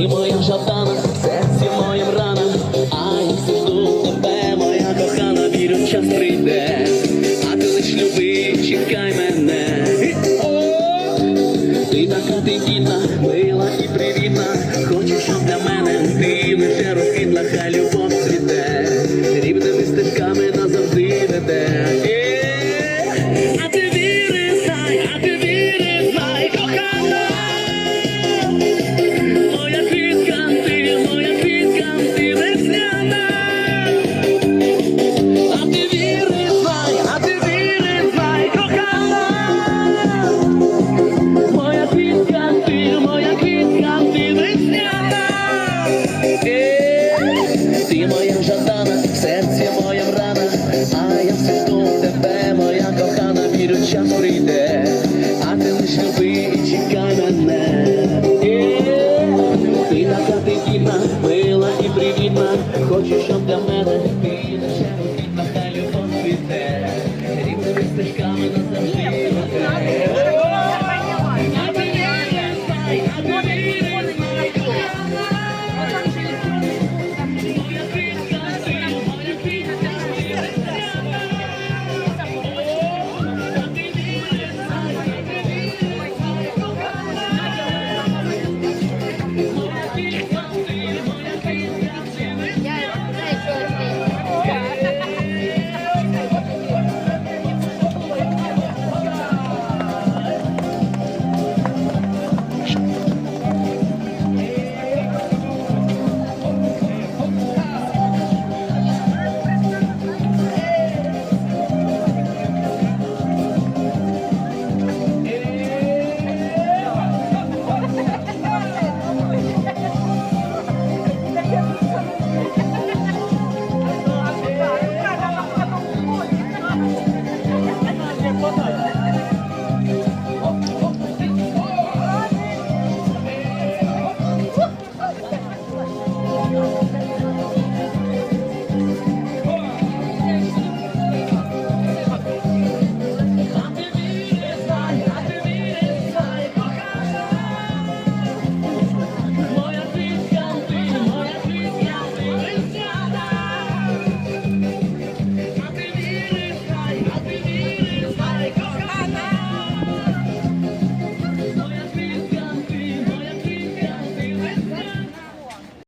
Ти моїм жадана, в серці моїм рана, а я тебе, моя кохана, вірю, час прийде, а ти лиш люби, чекай мене. Ти така тендітна, мила і привітна, хочу, Е, Ти моя жадана, в серці моя рана, а я жду тебе, моя кохана, вірю, час прийде, а ти лиш люби і чекай мене. Ти така тендітна, мила і привітна, хочу, щоб для мене ти лише розквітла, хай любов цвіте, рівними стежками